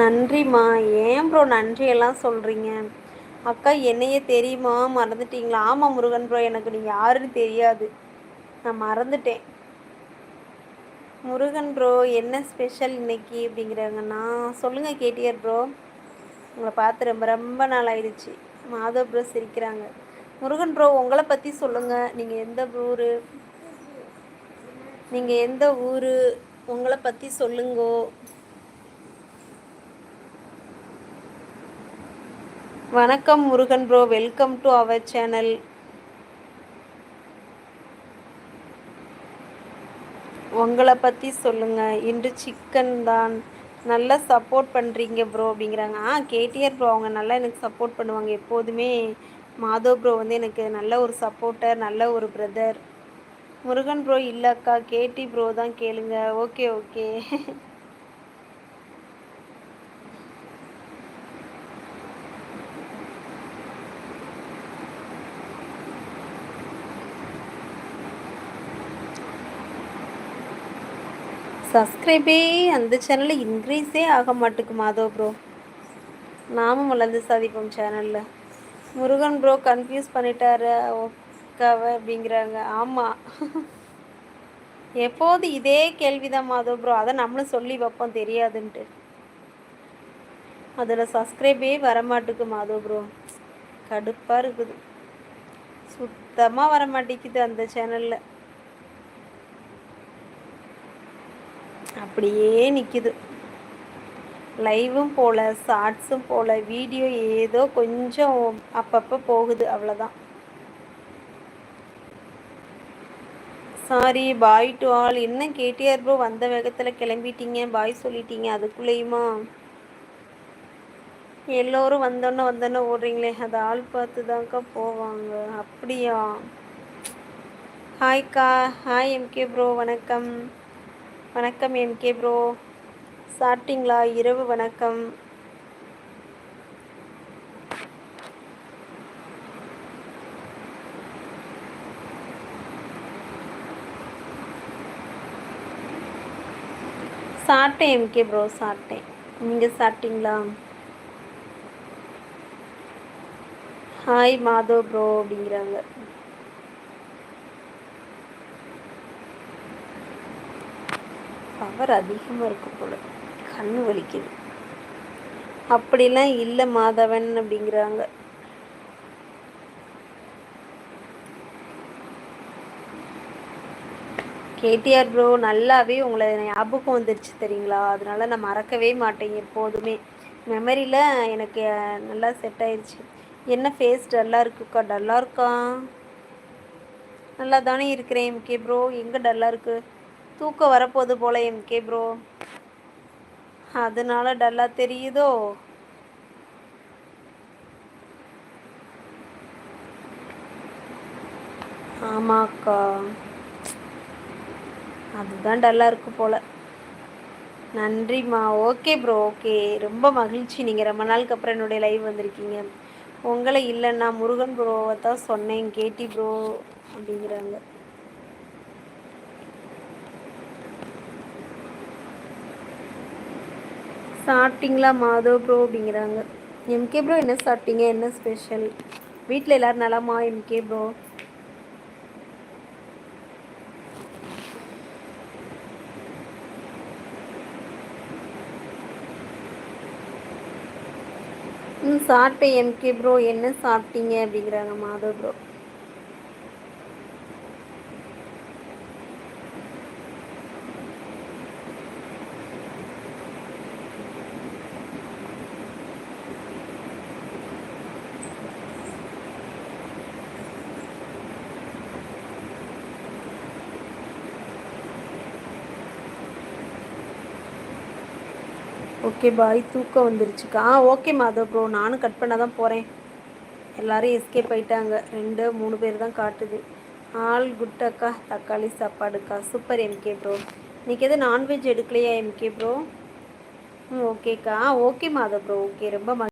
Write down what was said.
நன்றிம்மா. ஏன் ப்ரோ நன்றியெல்லாம் சொல்கிறீங்க அக்கா என்னையே தெரியுமா? மறந்துட்டீங்களா? ஆமாம் முருகன் ப்ரோ எனக்கு நீங்கள் யாருன்னு தெரியாது. நான் மறந்துட்டேன். முருகன் ப்ரோ என்ன ஸ்பெஷல் இன்னைக்கு அப்படிங்கிறாங்கன்னா சொல்லுங்கள் கேட்டியர் ப்ரோ உங்களை பார்த்து ரொம்ப ரொம்ப நாள் ஆயிடுச்சு மாதவ் ப்ரோ சிரிக்கிறாங்க. முருகன் ப்ரோ உங்களை பற்றி சொல்லுங்கள் நீங்கள் எந்த ஊர்? நீங்கள் எந்த ஊர்? உங்களை பற்றி சொல்லுங்கோ. வணக்கம் Murugan bro welcome to our channel உங்களை பற்றி சொல்லுங்கள் இன்று சிக்கன் தான். நல்லா சப்போர்ட் பண்ணுறீங்க ப்ரோ அப்படிங்கிறாங்க. ஆ கேடிஆர் ப்ரோ அவங்க நல்லா எனக்கு சப்போர்ட் பண்ணுவாங்க. எப்போதுமே மாதவ் ப்ரோ வந்து எனக்கு நல்ல ஒரு சப்போர்ட்டர் நல்ல ஒரு பிரதர் முருகன் ப்ரோ இல்லைக்கா கேடி ப்ரோ தான் கேளுங்க. Okay okay. சப்ஸ்கிரைபே அந்த சேனலில் இன்க்ரீஸே ஆக மாட்டேக்கு மாதவ் ப்ரோ நாமும் வளர்ந்து சாதிப்போம் சேனலில் முருகன் ப்ரோ கன்ஃபியூஸ் பண்ணிட்டாரு. ஓக்காவ அப்படிங்கிறாங்க. ஆமாம் எப்போது இதே கேள்விதான் மாதவ் ப்ரோ அதை நம்மளும் சொல்லி வைப்போம். தெரியாதுன்ட்டு. அதில் சப்ஸ்கிரைபே வரமாட்டுக்கு மாதவ் ப்ரோ கடுப்பாக இருக்குது. சுத்தமாக வர மாட்டேங்குது அந்த சேனலில் அப்படியே நிற்கிது லைவும் போல் ஷார்ட்ஸும் போல் வீடியோ ஏதோ கொஞ்சம் அப்பப்போ போகுது அவ்வளோதான் சாரி பாய் டு ஆல் என்ன கேடிஆர் ப்ரோ வந்த வேகத்தில் கிளம்பிட்டீங்க. பாய் சொல்லிட்டீங்க. அதுக்குள்ளேயுமா? எல்லோரும் வந்தோன்னே வந்தோன்னே ஓடுறீங்களே. அது ஆள் பார்த்து தான்க்கா போவாங்க. அப்படியா? ஹாய்க்கா ஹாய் எம்கே ப்ரோ வணக்கம். வணக்கம் எம்கே ப்ரோ சாப்பிட்டீங்களா? இரவு வணக்கம். சாப்பிட்டேன் எம்கே ப்ரோ சாப்பிட்டேன். நீங்கள் சாப்பிட்டீங்களா? ஹாய் மாதவ் ப்ரோ அப்படிங்கிறாங்க. பவர் அதிகமாக இருக்கும் போல். கண் வலிக்குது. அப்படிலாம் இல்லை மாதவன் அப்படிங்கிறாங்க. கேடிஆர் ப்ரோ நல்லாவே உங்களை ஞாபகம் வந்துருச்சு தெரியுங்களா? அதனால நான் மறக்கவே மாட்டேன் எப்போதுமே. மெமரியில் எனக்கு நல்லா செட் ஆயிடுச்சு என்ன ஃபேஸ் டல்லாக இருக்குக்கா? டல்லாக இருக்கா? நல்லா தானே இருக்கிறேன். கே ப்ரோ எங்கே டல்லாக இருக்குது தூக்கம் வரப்போகுது போல எம்கே ப்ரோ அதனால டல்லாக தெரியுதோ? ஆமாக்கா. அதுதான் டல்லாக இருக்கு போல். நன்றிம்மா. ஓகே ப்ரோ ஓகே ரொம்ப மகிழ்ச்சி. நீங்கள் ரொம்ப நாளுக்கு அப்புறம் என்னுடைய லைவ் வந்திருக்கீங்க. உங்களை இல்லைன்னா முருகன் ப்ரோவை தான் சொன்னேன். கேட்டி ப்ரோ அப்படிங்கிறாங்க. சாப்பிட்டீங்களா மாதவ் ப்ரோ அப்படிங்கிறாங்க. எம்கே ப்ரோ என்ன சாப்பிட்டீங்க என்ன ஸ்பெஷல் வீட்டில் எல்லோரும் நலமா எம்கே ப்ரோ ம் சாப்பிட்டேன் எம்கே ப்ரோ என்ன சாப்பிட்டீங்க அப்படிங்கிறாங்க மாதவ் ப்ரோ ஓகே பாய் தூக்கம் வந்துருச்சுக்கா. ஆ ஓகே மாதவ் ப்ரோ நானும் கட் பண்ண தான் போகிறேன் எல்லோரும் எஸ்கேப் ஆயிட்டாங்க. ரெண்டு மூணு பேர் தான் காட்டுது. ஆல் குட்டக்கா தக்காளி சாப்பாடுக்கா. சூப்பர் எம்கே ப்ரோ இன்றைக்கி எதுவும் நான்வெஜ் எடுக்கலையா எம்கே ப்ரோ ம் ஓகேக்கா ஓகே மாதவ் ப்ரோ ஓகே ரொம்ப